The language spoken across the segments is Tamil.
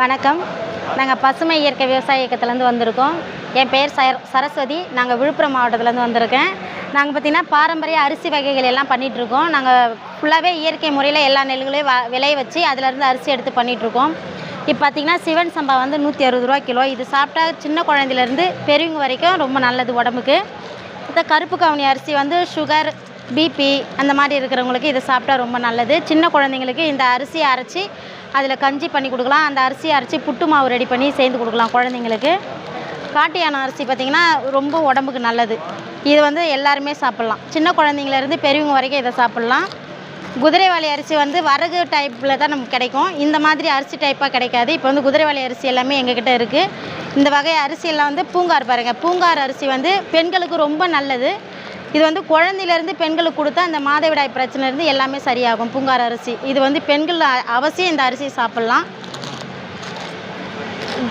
வணக்கம். நாங்கள் பசுமை இயற்கை விவசாய இயக்கத்துலேருந்து வந்திருக்கோம். என் பெயர் சர சரஸ்வதி. நாங்கள் விழுப்புரம் மாவட்டத்துலேருந்து வந்திருக்கேன். நாங்கள் பார்த்திங்கன்னா பாரம்பரிய அரிசி வகைகள் எல்லாம் பண்ணிகிட்ருக்கோம் நாங்கள் ஃபுல்லாகவே இயற்கை முறையில் எல்லா நெல்லுகளையும் வ விளைய வச்சு அதிலேருந்து அரிசி எடுத்து பண்ணிகிட்ருக்கோம் இப்போ பார்த்திங்கன்னா சிவன் சம்பா வந்து நூற்றி அறுபது ரூபா கிலோ. இது சாப்பிட்டா சின்ன குழந்தையிலேருந்து பெரியவங்க வரைக்கும் ரொம்ப நல்லது உடம்புக்கு. இந்த கருப்பு கவுனி அரிசி வந்து சுகர் பிபி அந்த மாதிரி இருக்கிறவங்களுக்கு இதை சாப்பிட்டா ரொம்ப நல்லது. சின்ன குழந்தைங்களுக்கு இந்த அரிசியை அரைச்சி அதில் கஞ்சி பண்ணி கொடுக்கலாம். அந்த அரிசியை அரைச்சி புட்டு மாவு ரெடி பண்ணி சேர்ந்து கொடுக்கலாம் குழந்தைங்களுக்கு. காட்டு யானை அரிசி பார்த்திங்கன்னா ரொம்ப உடம்புக்கு நல்லது. இது வந்து எல்லாருமே சாப்பிட்லாம். சின்ன குழந்தைங்கலேருந்து பெரியவங்க வரைக்கும் இதை சாப்பிட்லாம். குதிரைவாளி அரிசி வந்து வரகு டைப்பில் தான் நமக்கு கிடைக்கும். இந்த மாதிரி அரிசி டைப்பாக கிடைக்காது. இப்போ வந்து குதிரைவாளி அரிசி எல்லாமே எங்ககிட்ட இருக்குது இந்த வகை அரிசியெல்லாம் வந்து பூங்கார் பாருங்கள் பூங்கார் அரிசி வந்து பெண்களுக்கு ரொம்ப நல்லது. இது வந்து குழந்தையிலேருந்து பெண்களுக்கு கொடுத்தா அந்த மாதவிடாய் பிரச்சனைலேருந்து எல்லாமே சரியாகும். பூங்கார் அரிசி. இது வந்து பெண்கள் அவசியம் இந்த அரிசியை சாப்பிட்லாம்.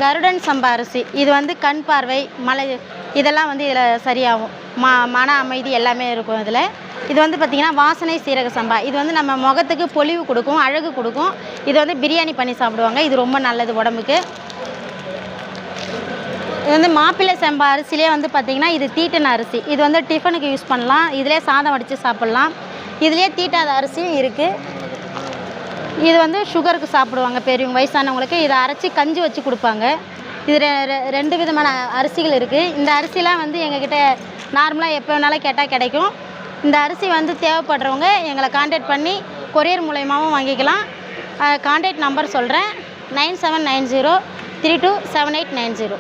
கருடன் சம்பா அரிசி. இது வந்து கண் பார்வை மலை இதெல்லாம் வந்து இதில் சரியாகும். ம மன அமைதி எல்லாமே இருக்கும் இதில். இது வந்து பார்த்திங்கன்னா வாசனை சீரக சம்பா. இது வந்து நம்ம முகத்துக்கு பொலிவு கொடுக்கும் அழகு கொடுக்கும். இது வந்து பிரியாணி பண்ணி சாப்பிடுவாங்க. இது ரொம்ப நல்லது உடம்புக்கு. இது வந்து மாப்பிள்ளை செம்பா அரிசிலே வந்து பார்த்திங்கன்னா இது தீட்டின அரிசி. இது வந்து டிஃபனுக்கு யூஸ் பண்ணலாம். இதிலே சாதம் வடித்து சாப்பிட்லாம். இதுலேயே தீட்டாத அரிசியும் இருக்குது இது வந்து சுகருக்கு சாப்பிடுவாங்க பெரியவங்க வயசானவங்களுக்கு. இதை அரைச்சி கஞ்சி வச்சு கொடுப்பாங்க. இது ரெ- ரெ- ரெண்டு விதமான அரிசிகள் இருக்குது இந்த அரிசிலாம் வந்து எங்ககிட்ட நார்மலாக எப்போ வேணாலும் கேட்டால் கிடைக்கும். இந்த அரிசி வந்து தேவைப்படுறவங்க எங்களை காண்டாக்ட் பண்ணி கொரியர் மூலயமாவும் வாங்கிக்கலாம். காண்டாக்ட் நம்பர் சொல்கிறேன் nine seven nine zero three two seven eight nine zero.